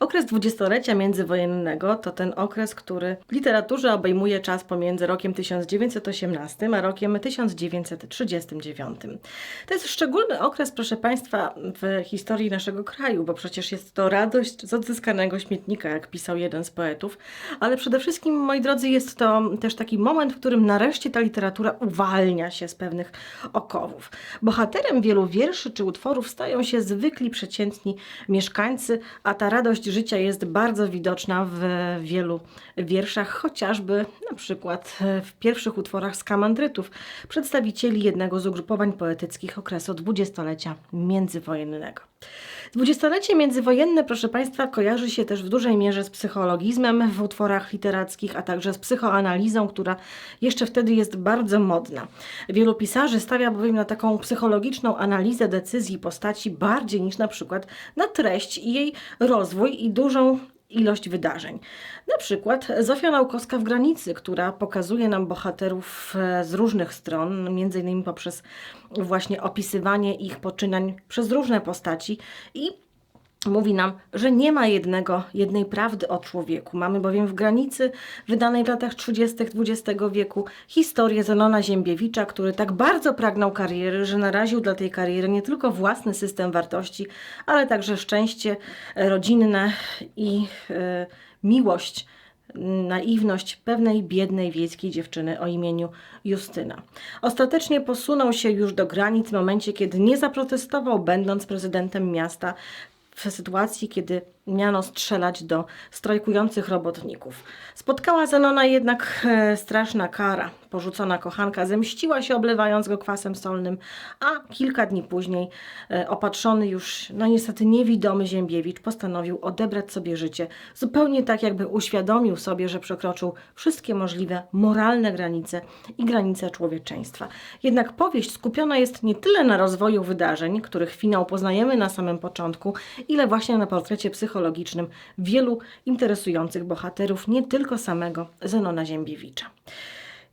Okres dwudziestolecia międzywojennego to ten okres, który w literaturze obejmuje czas pomiędzy rokiem 1918 a rokiem 1939. To jest szczególny okres, proszę Państwa, w historii naszego kraju, bo przecież jest to radość z odzyskanego śmietnika, jak pisał jeden z poetów, ale przede wszystkim, moi drodzy, jest to też taki moment, w którym nareszcie ta literatura uwalnia się z pewnych okowów. Bohaterem wielu wierszy czy utworów stają się zwykli, przeciętni mieszkańcy, a ta radość życia jest bardzo widoczna w wielu wierszach, chociażby na przykład w pierwszych utworach skamandrytów, przedstawicieli jednego z ugrupowań poetyckich okresu dwudziestolecia międzywojennego. Dwudziestolecie międzywojenne, proszę Państwa, kojarzy się też w dużej mierze z psychologizmem w utworach literackich, a także z psychoanalizą, która jeszcze wtedy jest bardzo modna. Wielu pisarzy stawia bowiem na taką psychologiczną analizę decyzji postaci bardziej niż na przykład na treść i jej rozwój i dużą ilość wydarzeń. Na przykład Zofia Naukowska w Granicy, która pokazuje nam bohaterów e, z różnych stron, między innymi poprzez właśnie opisywanie ich poczynań przez różne postaci i mówi nam, że nie ma jednego, jednej prawdy o człowieku. Mamy bowiem w granicy, wydanej w latach 30. XX wieku, historię Zenona Ziembiewicza, który tak bardzo pragnął kariery, że naraził dla tej kariery nie tylko własny system wartości, ale także szczęście rodzinne i e, miłość naiwność pewnej biednej wiejskiej dziewczyny o imieniu Justyna. Ostatecznie posunął się już do granic w momencie, kiedy nie zaprotestował, będąc prezydentem miasta, w sytuacji, kiedy miano strzelać do strajkujących robotników. Spotkała Zenona jednak e, straszna kara. Porzucona kochanka zemściła się, oblewając go kwasem solnym, a kilka dni później e, opatrzony już, no niestety niewidomy Ziębiewicz postanowił odebrać sobie życie, zupełnie tak jakby uświadomił sobie, że przekroczył wszystkie możliwe moralne granice i granice człowieczeństwa. Jednak powieść skupiona jest nie tyle na rozwoju wydarzeń, których finał poznajemy na samym początku, ile właśnie na portrecie psychologicznym wielu interesujących bohaterów, nie tylko samego Zenona Ziembiewicza.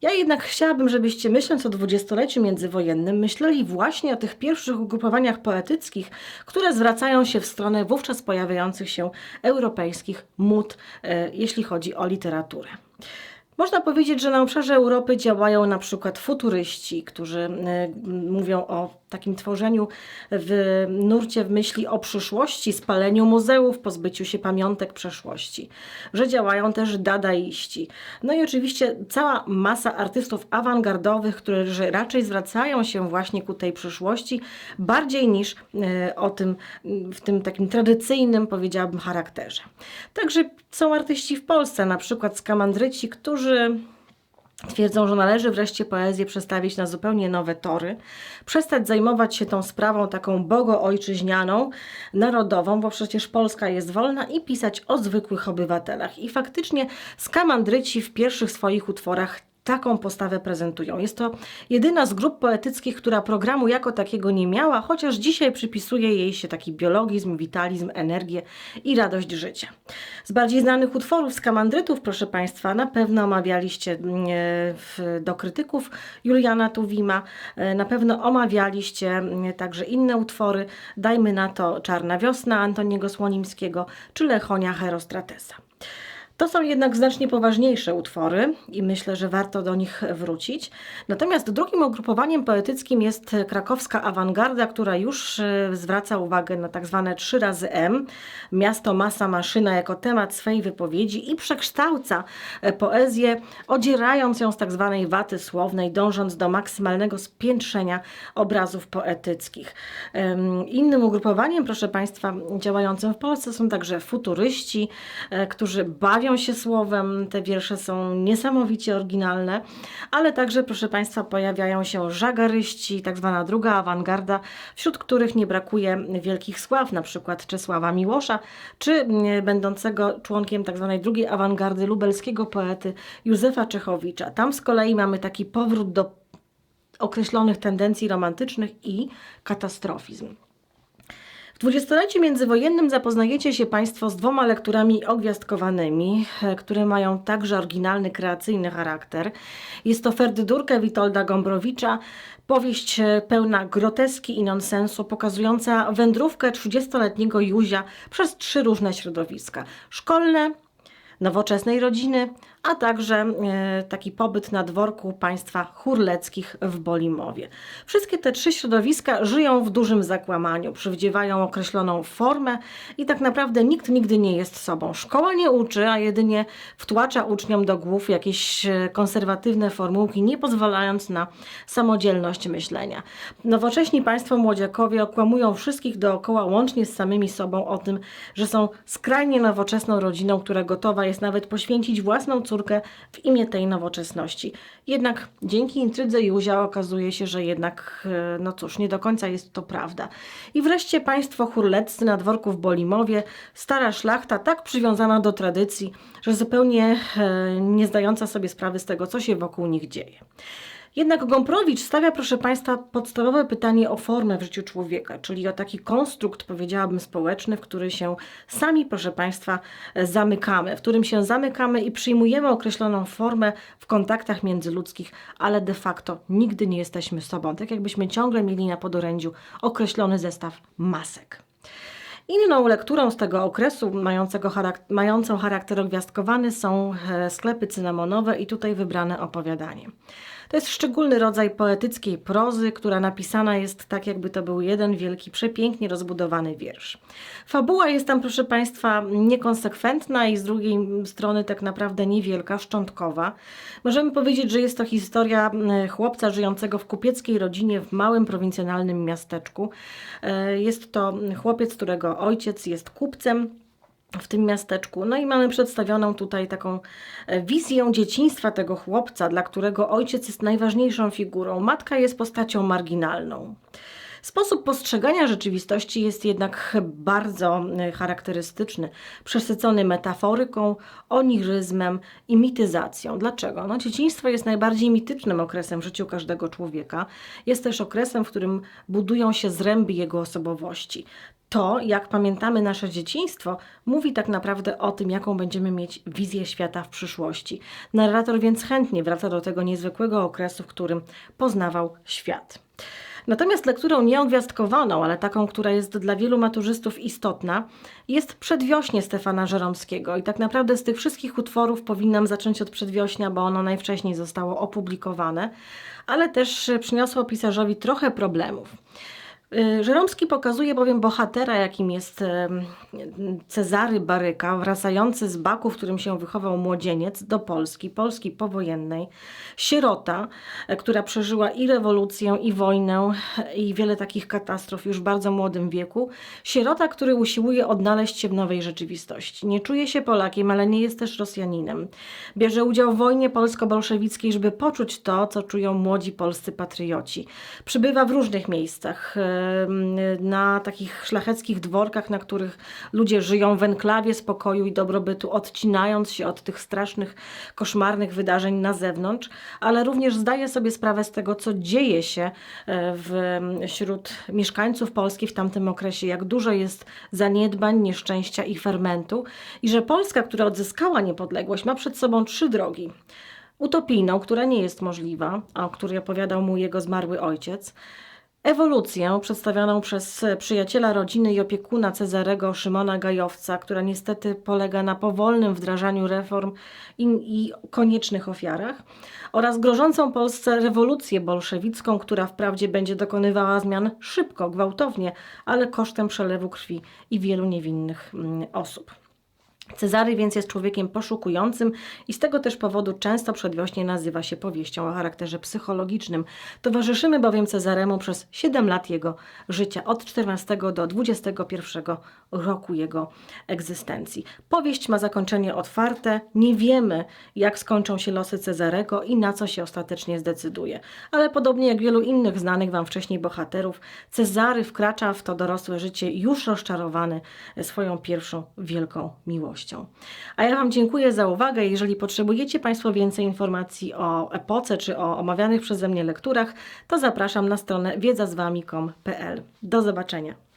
Ja jednak chciałabym, żebyście myśląc o dwudziestoleciu międzywojennym, myśleli właśnie o tych pierwszych ugrupowaniach poetyckich, które zwracają się w stronę wówczas pojawiających się europejskich mód, e, jeśli chodzi o literaturę. Można powiedzieć, że na obszarze Europy działają na przykład futuryści, którzy e, mówią o takim tworzeniu w nurcie w myśli o przyszłości, spaleniu muzeów, pozbyciu się pamiątek przeszłości. Że działają też dadaiści. No i oczywiście cała masa artystów awangardowych, którzy raczej zwracają się właśnie ku tej przyszłości, bardziej niż e, o tym, w tym takim tradycyjnym, powiedziałabym, charakterze. Także są artyści w Polsce, na przykład skamandryci, którzy Twierdzą, że należy wreszcie poezję przestawić na zupełnie nowe tory, przestać zajmować się tą sprawą taką bogo-ojczyźnianą, narodową, bo przecież Polska jest wolna i pisać o zwykłych obywatelach. I faktycznie skamandryci w pierwszych swoich utworach taką postawę prezentują. Jest to jedyna z grup poetyckich, która programu jako takiego nie miała, chociaż dzisiaj przypisuje jej się taki biologizm, witalizm, energię i radość życia. Z bardziej znanych utworów skamandrytów, proszę Państwa, na pewno omawialiście e, do krytyków Juliana Tuwima, e, na pewno omawialiście mm, także inne utwory, dajmy na to Czarna Wiosna Antoniego Słonimskiego czy Lechonia Herostratesa. To są jednak znacznie poważniejsze utwory i myślę, że warto do nich wrócić. Natomiast drugim ugrupowaniem poetyckim jest krakowska awangarda, która już e, zwraca uwagę na tak zwane 3 razy M, miasto, masa, maszyna jako temat swej wypowiedzi i przekształca e, poezję, odzierając ją z tak zwanej waty słownej, dążąc do maksymalnego spiętrzenia obrazów poetyckich. Innym ugrupowaniem, proszę Państwa, działającym w Polsce są także futuryści, e, którzy bawią się słowem, te wiersze są niesamowicie oryginalne, ale także, proszę Państwa, pojawiają się żagaryści, tak zwana druga awangarda, wśród których nie brakuje wielkich sław, na przykład Czesława Miłosza, czy mm, będącego członkiem tak zwanej drugiej awangardy lubelskiego poety Józefa Czechowicza. Tam z kolei mamy taki powrót do określonych tendencji romantycznych i katastrofizm. W dwudziestoleciu międzywojennym zapoznajecie się Państwo z dwoma lekturami ogwiazdkowanymi, e, które mają także oryginalny, kreacyjny charakter. Jest to Ferdydurka Witolda Gombrowicza, powieść e, pełna groteski i nonsensu, pokazująca wędrówkę 30-letniego Józia przez trzy różne środowiska. Szkolne, nowoczesnej rodziny, a także e, taki pobyt na dworku państwa churleckich w Bolimowie. Wszystkie te trzy środowiska żyją w dużym zakłamaniu, przywdziewają określoną formę i tak naprawdę nikt nigdy nie jest sobą. Szkoła nie uczy, a jedynie wtłacza uczniom do głów jakieś e, konserwatywne formułki, nie pozwalając na samodzielność myślenia. Nowocześni państwo młodziakowie okłamują wszystkich dookoła, łącznie z samymi sobą, o tym, że są skrajnie nowoczesną rodziną, która gotowa jest nawet poświęcić własną córkę w imię tej nowoczesności. Jednak dzięki intrydze Józia okazuje się, że jednak, e, no cóż, nie do końca jest to prawda. I wreszcie państwo churleccy na dworku w Bolimowie, stara szlachta tak przywiązana do tradycji, że zupełnie e, nie zdająca sobie sprawy z tego, co się wokół nich dzieje. Jednak Gomprowicz stawia, proszę Państwa, podstawowe pytanie o formę w życiu człowieka, czyli o taki konstrukt, powiedziałabym, społeczny, w który się sami, proszę Państwa, zamykamy, w którym się zamykamy i przyjmujemy określoną formę w kontaktach międzyludzkich, ale de facto nigdy nie jesteśmy sobą, tak jakbyśmy ciągle mieli na podorędziu określony zestaw masek. Inną lekturą z tego okresu, mającego mającą charakter gwiazdkowany, są e, sklepy cynamonowe i tutaj wybrane opowiadanie. To jest szczególny rodzaj poetyckiej prozy, która napisana jest tak, jakby to był jeden wielki, przepięknie rozbudowany wiersz. Fabuła jest tam, proszę Państwa, niekonsekwentna i z drugiej strony tak naprawdę niewielka, szczątkowa. Możemy powiedzieć, że jest to historia chłopca żyjącego w kupieckiej rodzinie w małym, prowincjonalnym miasteczku. E, jest to chłopiec, którego ojciec jest kupcem, w tym miasteczku. No i mamy przedstawioną tutaj taką e, wizję dzieciństwa tego chłopca, dla którego ojciec jest najważniejszą figurą. Matka jest postacią marginalną. Sposób postrzegania rzeczywistości jest jednak bardzo e, charakterystyczny, przesycony metaforyką, oniryzmem i mityzacją. Dlaczego? No, dzieciństwo jest najbardziej mitycznym okresem w życiu każdego człowieka. Jest też okresem, w którym budują się zręby jego osobowości to, jak pamiętamy nasze dzieciństwo, mówi tak naprawdę o tym, jaką będziemy mieć wizję świata w przyszłości. Narrator więc chętnie wraca do tego niezwykłego okresu, w którym poznawał świat. Natomiast lekturą nieogwiazdkowaną, ale taką, która jest dla wielu maturzystów istotna, jest Przedwiośnie Stefana Żeromskiego. I tak naprawdę z tych wszystkich utworów powinnam zacząć od Przedwiośnia, bo ono najwcześniej zostało opublikowane, ale też przyniosło pisarzowi trochę problemów. Y, Żeromski pokazuje bowiem bohatera, jakim jest Cezary Baryka, wracający z Baku, w którym się wychował młodzieniec, do Polski, Polski powojennej. Sierota, e, która przeżyła i rewolucję, i wojnę, i wiele takich katastrof już w bardzo młodym wieku. Sierota, który usiłuje odnaleźć się w nowej rzeczywistości. Nie czuje się Polakiem, ale nie jest też Rosjaninem. Bierze udział w wojnie polsko-bolszewickiej, żeby poczuć to, co czują młodzi polscy patrioci. Przybywa w różnych miejscach na takich szlacheckich dworkach, na których ludzie żyją w enklawie spokoju i dobrobytu, odcinając się od tych strasznych, koszmarnych wydarzeń na zewnątrz, ale również zdaje sobie sprawę z tego, co dzieje się e, wśród mieszkańców Polski w tamtym okresie, jak dużo jest zaniedbań, nieszczęścia i fermentu, i że Polska, która odzyskała niepodległość, ma przed sobą trzy drogi. Utopijną, która nie jest możliwa, a o której opowiadał mu jego zmarły ojciec, Ewolucję przedstawioną przez przyjaciela rodziny i opiekuna Cezarego Szymona Gajowca, która niestety polega na powolnym wdrażaniu reform i, i, koniecznych ofiarach, oraz grożącą Polsce rewolucję bolszewicką, która wprawdzie będzie dokonywała zmian szybko, gwałtownie, ale kosztem przelewu krwi i wielu niewinnych mm, osób. Cezary więc jest człowiekiem poszukującym i z tego też powodu często przedwiośnie nazywa się powieścią o charakterze psychologicznym. Towarzyszymy bowiem Cezaremu przez 7 lat jego życia, od 14 do 21 roku jego egzystencji. Powieść ma zakończenie otwarte, nie wiemy jak skończą się losy Cezarego i na co się ostatecznie zdecyduje. Ale podobnie jak wielu innych znanych Wam wcześniej bohaterów, Cezary wkracza w to dorosłe życie już rozczarowany swoją pierwszą wielką miłością. A ja Wam dziękuję za uwagę. Jeżeli potrzebujecie Państwo więcej informacji o epoce czy o omawianych przeze mnie lekturach, to zapraszam na stronę wiedzazwami.com.pl. Do zobaczenia.